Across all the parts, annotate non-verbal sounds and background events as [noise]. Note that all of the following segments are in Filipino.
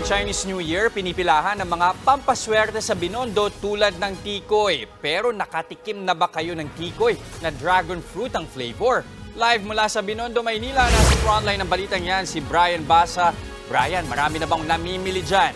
Tuwing Chinese New Year, pinipilahan ng mga pampaswerte sa Binondo tulad ng tikoy. Pero nakatikim na ba kayo ng tikoy na dragon fruit ang flavor? Live mula sa Binondo, Maynila, nasa frontline ng balitang yan si Brian Basa. Brian, marami na bang namimili dyan?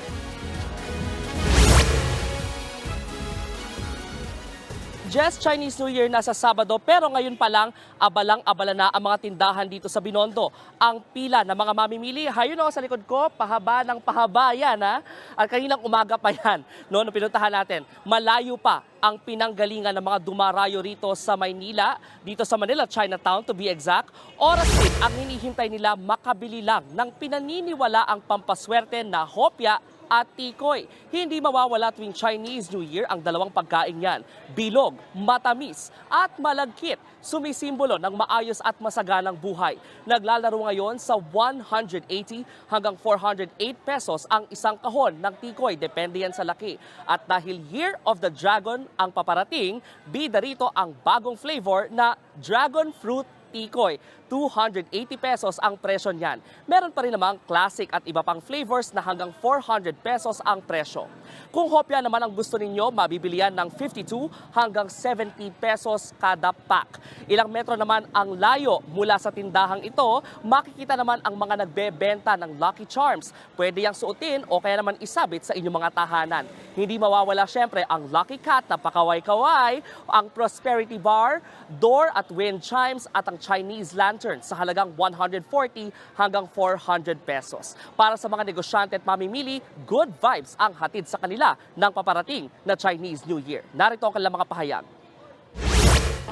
Just Chinese New Year na sa Sabado pero ngayon pa lang abalang-abala na ang mga tindahan dito sa Binondo. Ang pila ng mga mamimili, hayun o sa likod ko, pahaba ng pahaba yan ha. At kaninang umaga pa yan, no, nung pinuntahan natin, malayo pa ang pinanggalingan ng mga dumarayo rito sa Maynila, dito sa Manila, Chinatown to be exact. Oras din ang hinihintay nila makabili lang ng pinaniniwala ang pampaswerte na hopya at tikoy. Hindi mawawala tuwing Chinese New Year ang dalawang pagkain yan. Bilog, matamis at malagkit. Sumisimbolo ng maayos at masaganang buhay. Naglalaro ngayon sa 180 hanggang 408 pesos ang isang kahon ng tikoy. Depende yan sa laki. At dahil Year of the Dragon ang paparating, bida rito ang bagong flavor na Dragon Fruit tikoy. 280 pesos ang presyo niyan. Meron pa rin namang classic at iba pang flavors na hanggang 400 pesos ang presyo. Kung hopya naman ang gusto ninyo, mabibili yan ng 52 hanggang 70 pesos kada pack. Ilang metro naman ang layo mula sa tindahang ito, makikita naman ang mga nagbebenta ng Lucky Charms. Pwede yang suotin o kaya naman isabit sa inyong mga tahanan. Hindi mawawala syempre ang Lucky Cat na pakaway-kaway, ang Prosperity Bar, door at wind chimes at ang Chinese lantern sa halagang 140 hanggang 400 pesos. Para sa mga negosyante at mamimili, good vibes ang hatid sa kanila ng paparating na Chinese New Year. Narito ang kanilang mga pahayag.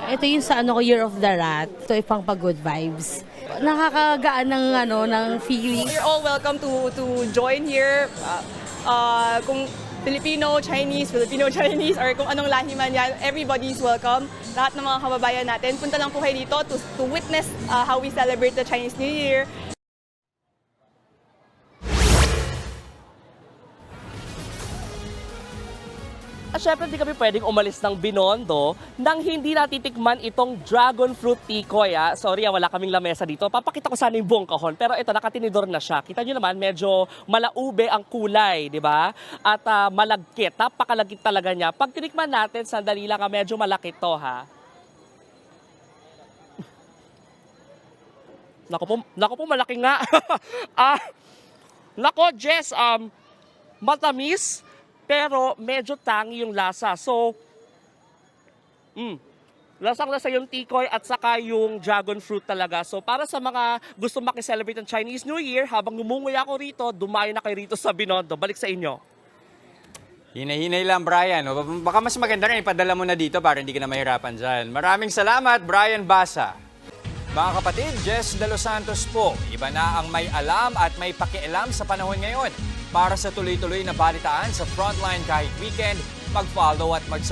Ito yung sa ano ko, Year of the Rat. Ito yung pang pag-good vibes. Nakakagaan ng ano, ng feeling. You're all welcome to to join here. Uh, uh, kung Filipino, Chinese, Filipino, [laughs] Chinese, or kung anong lahi man yan, everybody's welcome. Lahat ng mga kababayan natin, punta lang po kayo dito to, to witness uh, how we celebrate the Chinese New Year. At syempre, hindi kami pwedeng umalis ng Binondo nang hindi natitikman itong dragon fruit tikoy. Ah. Sorry, ah, wala kaming lamesa dito. Papakita ko sana yung buong kahon. Pero ito, nakatinidor na siya. Kita nyo naman, medyo malaube ang kulay, di ba? At ah, malagkit. Napakalagkit talaga niya. Pag tinikman natin, sandali lang, ah, medyo malaki to, ha? [laughs] Nako po, nako po malaki nga. [laughs] ah, nako, Jess, um, matamis, pero medyo tangi yung lasa. So, mm, lasang-lasa yung tikoy at saka yung dragon fruit talaga. So, para sa mga gusto makiselebrate ng Chinese New Year, habang ngumunguya ako rito, dumayo na kayo rito sa Binondo. Balik sa inyo. Hinay-hinay lang, Brian. Baka mas maganda rin ipadala mo na dito para hindi ka na mahirapan dyan. Maraming salamat, Brian Basa. Mga kapatid, Jess De Los Santos po. Iba na ang may alam at may pakialam sa panahon ngayon. Para sa tuloy-tuloy na balitaan sa Frontline kahit weekend, mag-follow at mag